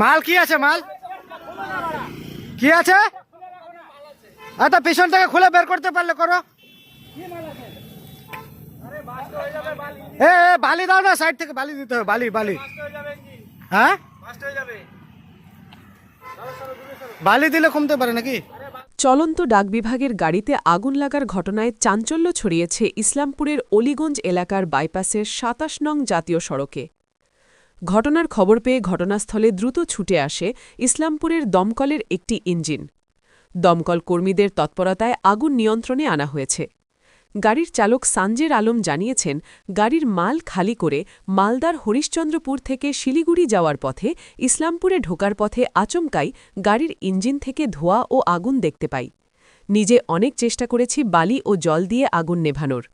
মাল কি আছে, মাল? কি আছে? আচ্ছা পিছন থেকে খুলে বের করতে পারলে করো। এ বালি দাও না সাইড থেকে বালি দিতে হবে, বালি বালি। হ্যাঁ? বালি দিলে কমতে পারে নাকি? চলন্ত ডাক বিভাগের গাড়িতে আগুন লাগার ঘটনায় চাঞ্চল্য ছড়িয়েছে ইসলামপুরের অলিগঞ্জ এলাকার বাইপাসের সাতাশ নং জাতীয় সড়কে। ঘটনার খবর পেয়ে ঘটনাস্থলে দ্রুত ছুটে আসে ইসলামপুরের দমকলের একটি ইঞ্জিন। দমকল কর্মীদের তৎপরতায় আগুন নিয়ন্ত্রণে আনা হয়েছে। গাড়ির চালক সানজের আলম জানিয়েছেন, গাড়ির মাল খালি করে মালদার হরিশ্চন্দ্রপুর থেকে শিলিগুড়ি যাওয়ার পথে ইসলামপুরে ঢোকার পথে আচমকাই গাড়ির ইঞ্জিন থেকে ধোঁয়া ও আগুন দেখতে পাই। নিজে অনেক চেষ্টা করেছি বালি ও জল দিয়ে আগুন নেভানোর।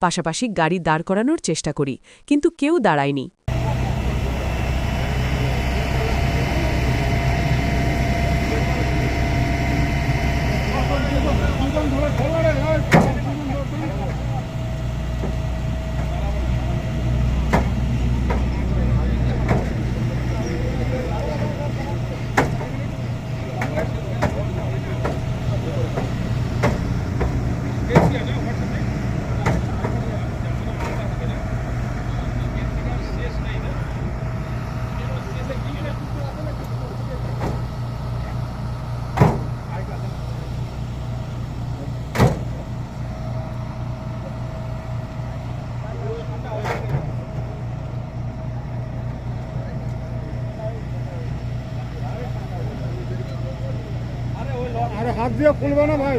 পাশাপাশি গাড়ি দাঁড় করানোর চেষ্টা করি, কিন্তু কেউ দাঁড়ায়নি। 上头的头。আরে হাত দিয়ে খুলবে না ভাই।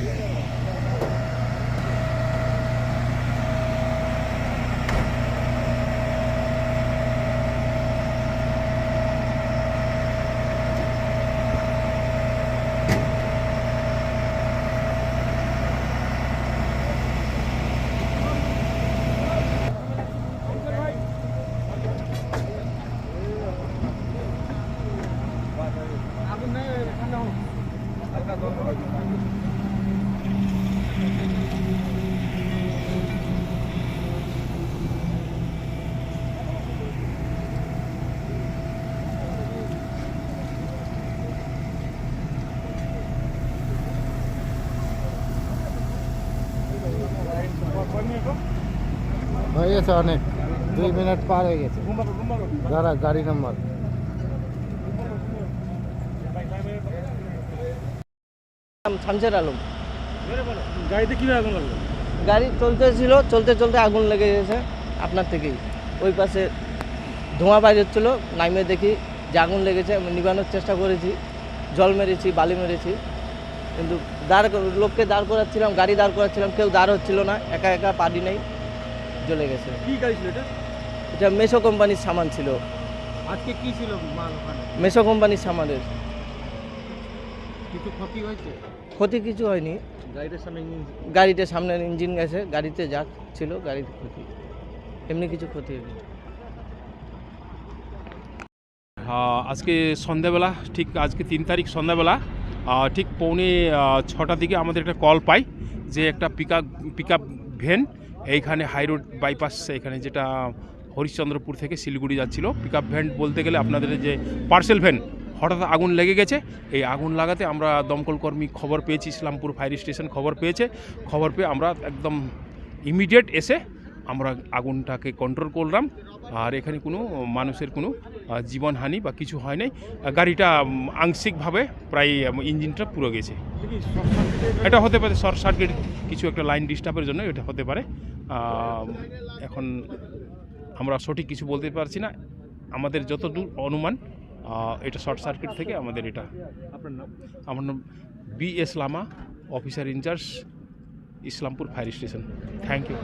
হয়ে গেছে অনেক দুই মিনিট পার হয়ে গেছে দাঁড়া গাড়ি নাম্বার নাম শামসের আলম। গাড়িতে কীভাবে আগুন লাগল? গাড়ি চলতেছিল চলতে চলতে আগুন লেগে গেছে আপনার থেকেই। ওই পাশে ধোঁয়া বাইরে হচ্ছিল নামিয়ে দেখি যে আগুন লেগেছে আমি নিবানোর চেষ্টা করেছি জল মেরেছি বালি মেরেছি। কিন্তু দাঁড় লোককে দাঁড় করাচ্ছিলাম গাড়ি দাঁড় করাচ্ছিলাম কেউ দাঁড় হচ্ছিল না একা একা পারি নেই জ্বলে গেছে। কি গাড়ি ছিল এটা? এটা মেশো কোম্পানির সামান ছিল। আজকে কি ছিল মেশো কোম্পানির সামানের। কিছু ক্ষতি হয়েছে? ক্ষতি কিছু হয়নি। গাড়িটার সামনে গাড়িতে সামনে ইঞ্জিন গেছে গাড়িতে যা ছিল গাড়িতে ক্ষতি। এমনি কিছু ক্ষতি হয়নি। আজকে সন্ধ্যাবেলা ঠিক আজকে তিন তারিখ সন্ধ্যাবেলা ঠিক পৌনে ছটার দিকে আমাদের একটা কল পাই যে একটা pick up pick up van এইখানে হাই রোড বাইপাস এখানে যেটা হরিশ্চন্দ্রপুর থেকে শিলিগুড়ি যাচ্ছিল। পিক আপ ভ্যান বলতে গেলে আপনাদের যে পার্সেল ভ্যান হঠাৎ আগুন লেগে গেছে। এই আগুন লাগাতে আমরা দমকল কর্মী খবর পেয়েছি, ইসলামপুর ফায়ার স্টেশন খবর পেয়েছে। খবর পেয়ে আমরা একদম ইমিডিয়েট এসে আমরা আগুনটাকে কন্ট্রোল করলাম। আর এখানে কোনো মানুষের কোনো জীবনহানি বা কিছু হয় নাই। গাড়িটা আংশিকভাবে প্রায় ইঞ্জিনটা পুরো গেছে। এটা হতে পারে শর্ট সার্কিট, কিছু একটা লাইন ডিস্টার্বের জন্য এটা হতে পারে। এখন আমরা সঠিক কিছু বলতে পারছি না। আমাদের যতদূর অনুমান এটা শর্ট সার্কিট থেকে আমাদের এটা। আপনার নাম? আমার নাম B S Lama, officer in charge, Islampur fire station. Thank you